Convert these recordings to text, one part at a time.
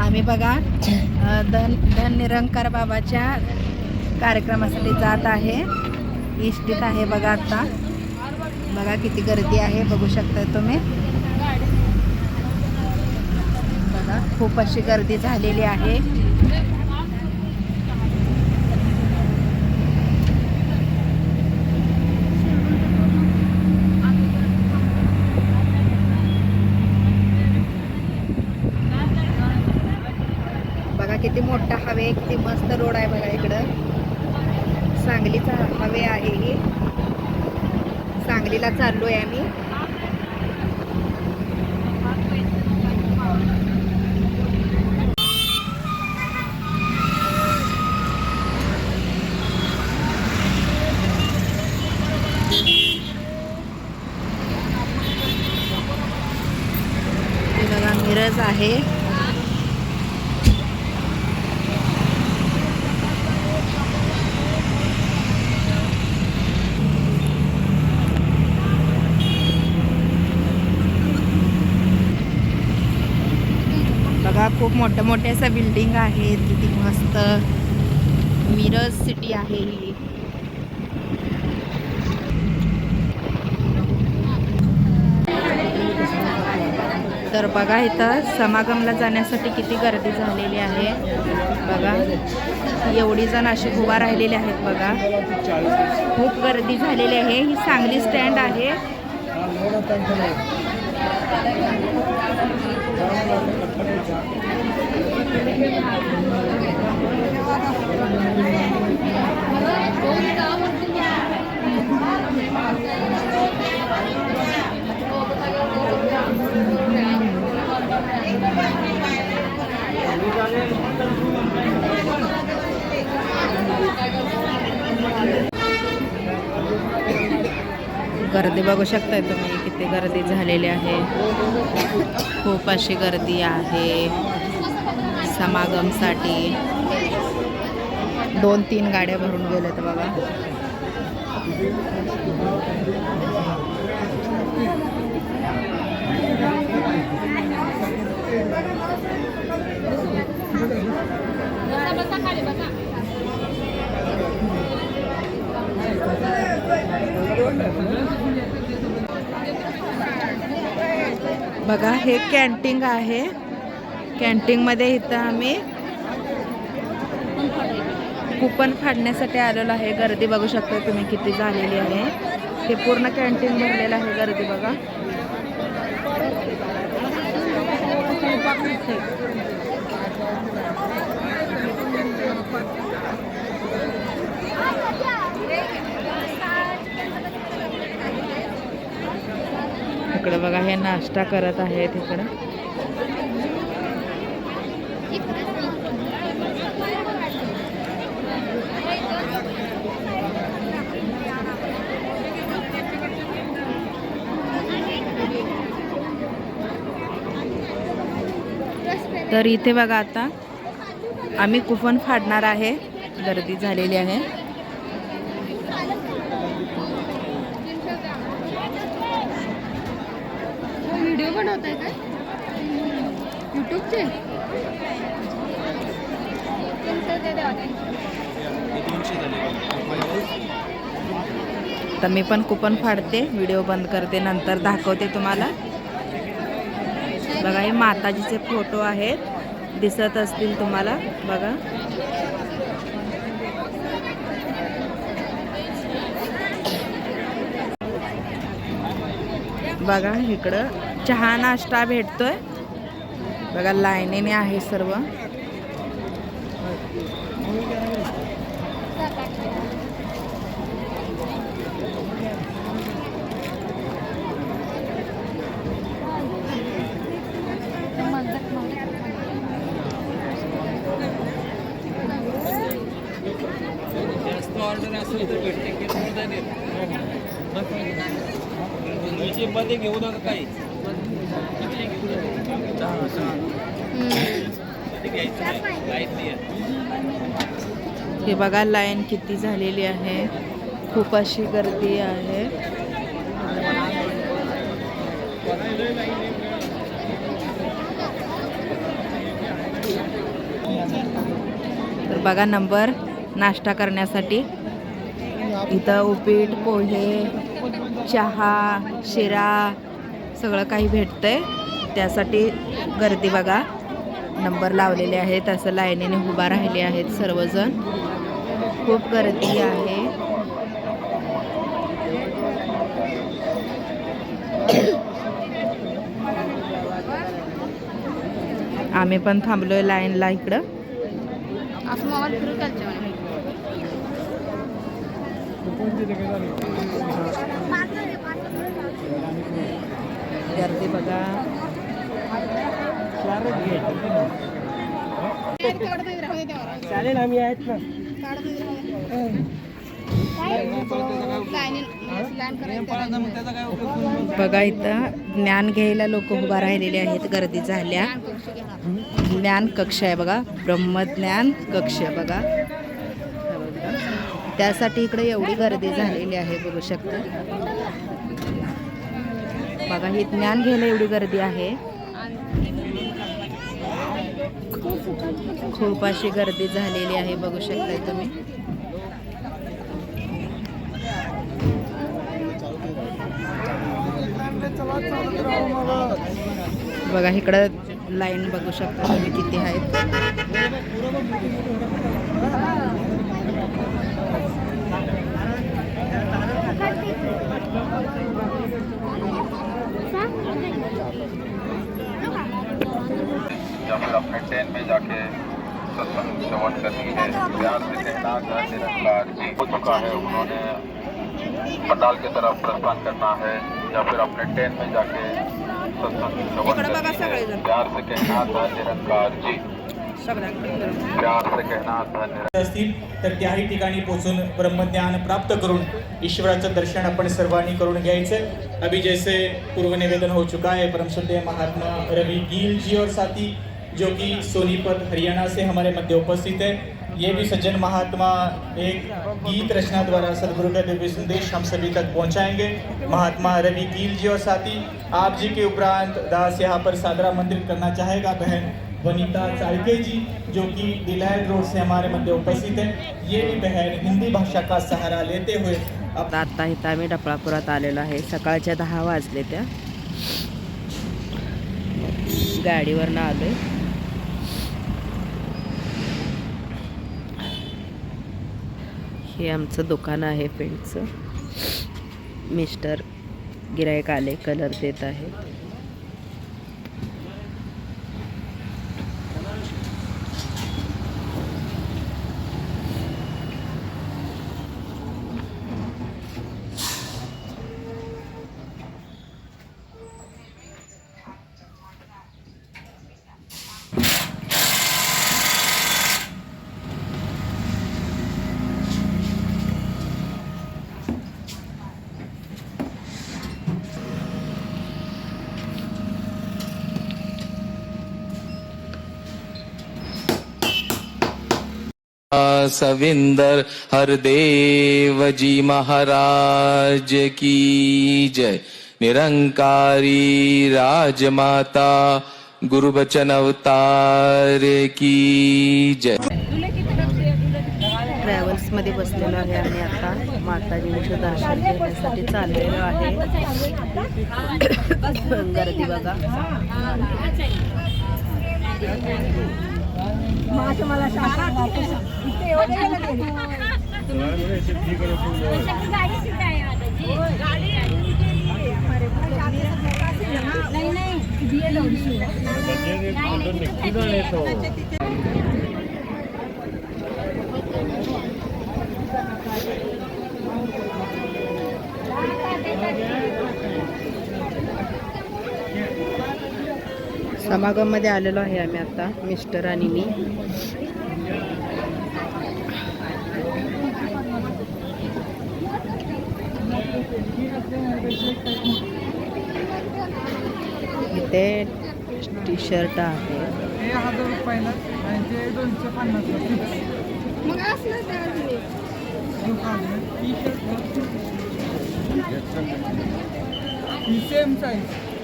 आम्ही बघा धन धन निरंकार बाबाच्या कार्यक्रमासाठी जात आहे. इष्टीत आहे बघा आता. बघा किती गर्दी आहे बघू शकता तुम्ही. बघा खूप अशी गर्दी झालेली आहे बघा किती मोठा हवे किती मस्त रोड आहे बघा इकडं. सांगलीचा हवे आहे ही. सांगलीला चाललो आहे आम्ही बघा मिरज आहे बघा खूप मोठ्या मोठ्या अशा बिल्डिंग आहेत किती मस्त मिरज सिटी आहे. ही तर बघा इथं समागमला जाण्यासाठी किती गर्दी झालेली आहे. बघा एवढी जण अशी उभा राहिलेली आहेत बघा. खूप गर्दी झालेली आहे. ही सांगली स्टँड आहे. Yeah. गर्दी बघू शकताय तुम्ही किती गर्दी झालेली आहे. खूप अशी गर्दी आहे समागमसाठी. दोन तीन गाड्या भरून गेल्यात बघा. बघा हे कॅन्टीन आहे. कॅन्टीनमध्ये इथं आम्ही कुपन फाडण्यासाठी आलेलो आहे. गर्दी बघू शकता तुम्ही किती झालेली आहे. हे पूर्ण कॅन्टीन भरलेलं आहे गर्दी बघा. इकडं बघा हे नाश्ता करत आहेत इकडं. तर इथे बघा आता आम्ही कुपन फाडणार आहे. गर्दी झालेली आहे. व्हिडिओ आहे काय युट्यूबचे तर मी पण कुपन फाडते व्हिडिओ बंद करते नंतर दाखवते तुम्हाला. बघा हे माताजीचे फोटो आहेत. दिसत असतील तुम्हाला बघा. बघा इकडं. चहा नाश्ता भेटतोय. बघा लाईनीने आहे सर्व. ऑर्डर असेल तर भेटते मध्ये घेऊ नका काही. हे बघा लाईन किती झालेली आहे. खूप अशी गर्दी आहे. तर बघा नंबर नाश्ता करण्यासाठी. इथं उपीट पोहे चहा शिरा सगळं काही भेटतंय. त्यासाठी गर्दी बघा. नंबर लावलेले आहेत. असं लाईनीने उभा राहिले आहेत सर्वजण. खूप गर्दी आहे. आम्ही पण थांबलोय लाईनला इकडं. गर्दी बघा. चालेल आम्ही आहेत ना. बघा इथं ज्ञान घ्यायला लोक उभा राहिलेले आहेत गर्दी झाल्या. ज्ञान कक्ष आहे बघा ब्रह्मज्ञान कक्ष बघा. त्यासाठी इकडे एवढी गर्दी झालेली आहे बघू शकता. बघा ही ज्ञान घ्यायला एवढी गर्दी आहे. खूप अशी गर्दी झालेली आहे बघू शकताय तुम्ही. बघा इकडं लाईन बघू शकता तुम्ही किती आहेत. या फिर अपने ट्रेन में जाके सत्संग श्रवण करनी है प्यार से कहना घर निरंकार जी हो चुका है उन्होंने पंडाल की तरफ प्रस्थान करना है या फिर अपने ट्रेन में जाके सत्संग श्रवण करनी है. प्यार से कहना धन निरंकार जी प्यार से कहना धन निरंकार असतील तर त्याही ठिकाणी पोहोचून ब्रह्मज्ञान प्राप्त करून ईश्वराचं दर्शन आपण सर्वांनी करून घ्यायचं. अभी जैसे पूर्व निवेदन हो चुका है परम श्रद्धेय महात्मा रवि गिल जी और साथी जो कि सोनीपत हरियाणा से हमारे मध्य उपस्थित है। ये भी सज्जन महात्मा एक गीत रचना द्वारा सदगुरु का दिव्य संदेश हम सभी तक पहुंचाएंगे। महात्मा रवि गिल जी और साथी आप जी के उपरांत दास यहाँ पर सादरा मंदिर करना चाहेगा बहन वनिता चालके जी जो कि डिलाइट रोड से हमारे मध्य उपस्थित है। ये भी बहन हिंदी भाषा का सहारा लेते हुए अब आता इथं आम्ही डपळापुरात आलेलो आहे. सकाळच्या दहा वाजले त्या गाडीवरनं आलोय. हे आमचं दुकान आहे पेंटचं मिस्टर गिरायक आले कलर देत आहेत. सविंदर हरदेव जी महाराज की जय। निरंकारी राजमाता गुरु बचन अवतार की जय। ट्रॅव्हल्समध्ये बसलेलो आहे आम्ही आता. माताजींचं दर्शन घेण्यासाठी चाललेलो आहे. गर्दी बघा. गाडी सुद्धा नाही नाही. समागममध्ये आलेलो आहे आम्ही आता मिस्टर आणि मी. इथे टी शर्ट आहे सेम साईज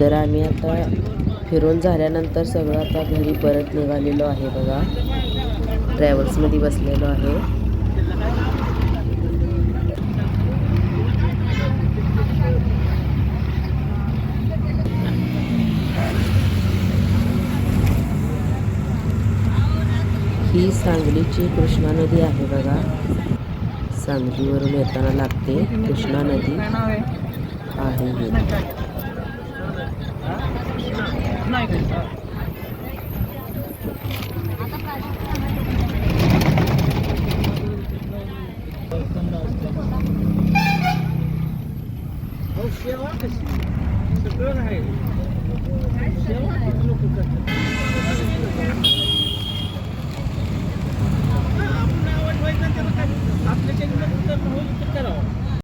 तर आम्ही आता फिरून झाल्यानंतर सगळं आता घरी परत निघालेलो आहे बघा. ट्रॅव्हल्समध्ये बसलेलो आहे. ही सांगलीची कृष्णा नदी आहे बघा. सांगलीवरून येताना लागते कृष्णा नदी. आहे.